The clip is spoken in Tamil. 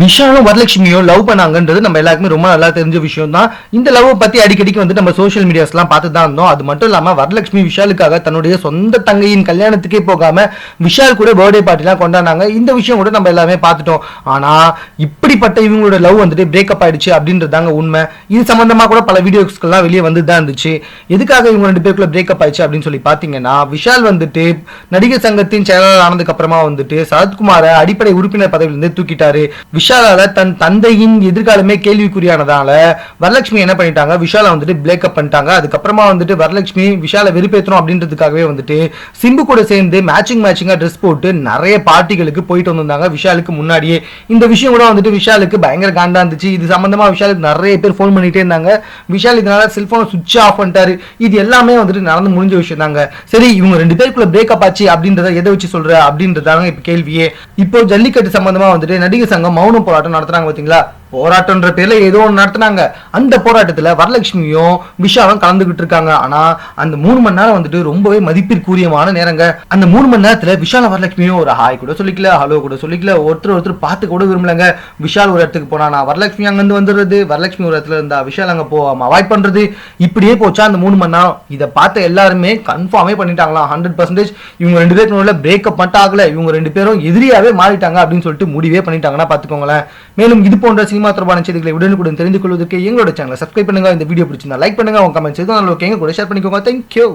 விஷாலும் வரலட்சுமியும் லவ் பண்ணாங்கன்றது நம்ம எல்லாருக்குமே ரொம்ப நல்லா தெரிஞ்ச விஷயம் தான் இந்த லவ் பத்தி அடிக்கடிக்கு வந்து நம்ம சோஷியல் மீடியாஸ்லாம் பார்த்து தான் இருந்தோம். அது மட்டும் இல்லாமல் வரலட்சுமி விஷாலுக்காக தன்னுடைய சொந்த தங்கையின் கல்யாணத்துக்கே போகாம விஷால் கூட பர்த்டே பார்ட்டிலாம் கொண்டாடினாங்க. இந்த விஷயம் கூட நம்ம எல்லாமே பார்த்துட்டோம். ஆனா இப்படிப்பட்ட இவங்களோட லவ் வந்துட்டு பிரேக்கப் ஆயிடுச்சு அப்படின்றதாங்க உண்மை. இது சம்மந்தமாக கூட பல வீடியோஸ்க்கெல்லாம் வெளியே வந்து தான் இருந்துச்சு. எதுக்காக இவங்க ரெண்டு பேருக்குள்ள பிரேக்கப் ஆயிடுச்சு அப்படின்னு சொல்லி பார்த்தீங்கன்னா விஷால் வந்துட்டு நடிகர் சங்கத்தின் செயலாளர் ஆனதுக்கு அப்புறமா வந்துட்டு சரத்குமாரை அடிப்படை உறுப்பினர் பதவியிலிருந்து தூக்கிட்டாரு. விஷாலால தன் தந்தையின் எதிர்காலமே கேள்விக்குறியானதால வரலட்சுமி என்ன பண்ணிட்டாங்க? விஷாலை வந்துட்டு பிரேக்கப் பண்ணிட்டாங்க. அதுக்கப்புறமா வந்துட்டு வரலட்சுமி விஷாலை வெறுப்பேற்றணும் அப்படின்றதுக்காகவே வந்துட்டு சிம்பு கூட சேர்ந்து மேட்சிங் மேட்சிங்காக ட்ரெஸ் போட்டு நிறைய பார்ட்டிகளுக்கு போயிட்டு வந்திருந்தாங்க. விஷாலுக்கு முன்னாடியே. இந்த விஷயம் கூட வந்துட்டு விஷாலுக்கு பயங்கர காண்டா இருந்துச்சு. இது சம்பந்தமா விஷாலுக்கு நிறைய பேர் ஃபோன் பண்ணிட்டே இருந்தாங்க. விஷால் இதனால செல்போனை சுவிட்ச் ஆஃப் பண்ணிட்டாரு. இது எல்லாமே வந்துட்டு நடந்து முடிஞ்ச விஷயம் தாங்க சரி இவங்க ரெண்டு பேருக்குள்ள பிரேக்கப் ஆச்சு அப்படின்றத எதை வச்சு சொல்ற அப்படின்றதாங்க இப்போ கேள்வியே. இப்போ ஜல்லிக்கட்டு சம்பந்தமா வந்துட்டு நடிகர் சங்கம் மௌன போராட்டம் நடத்துறாங்க பாத்தீங்களா? போராட்டம்ன்ற பேர்ல ஏதோ ஒன்று நடத்துனாங்க. அந்த போராட்டத்துல வரலட்சுமியும் விஷாலும் கலந்துகிட்டு இருக்காங்க. ஆனா அந்த மூணு மணி நேரம் வந்துட்டு ரொம்பவே மதிப்பிற்குரியமான நேரங்க. அந்த மூணு மணி நேரத்துல விஷால வரலட்சுமியும் ஒரு ஹாய் கூட சொல்லிக்கல ஹலோ கூட சொல்லிக்கல. ஒருத்தர் ஒருத்தர் பார்த்து கூட விரும்பலங்க. விஷால் ஒரு இடத்துக்கு போனா நான் வரலட்சுமி அங்கிருந்து வந்துடுறது. வரலட்சுமி ஒரு இடத்துல இருந்தா விஷால் அங்க போகாம அவாய்ட் பண்றது. இப்படியே போச்சா அந்த மூணு மணி நேரம்? இதை பார்த்த எல்லாருமே கன்ஃபார்மே பண்ணிட்டாங்களாம் ஹண்ட்ரட் பர்சன்டேஜ் இவங்க ரெண்டு பேருக்கு பிரேக்கப் மட்டும் ஆகல. இவங்க ரெண்டு பேரும் எதிரியாவே மாறிட்டாங்க அப்படின்னு சொல்லிட்டு முடிவே பண்ணிட்டாங்கன்னா பாத்துக்கோங்களேன். மேலும் இது போன்ற சினிமா தொடர்பான செய்திகளை உடனுக்குடன் தெரிந்து கொள்வதற்கு எங்களோட சேனலை சப்ஸ்கிரைப் பண்ணுங்க. இந்த வீடியோ பிடிச்சிருந்தா லைக் பண்ணுங்க. உங்க கமெண்ட்ஸ் எதுவும் ஓகேங்க கூட ஷேர் பண்ணிக்கோங்க. தேங்க்யூ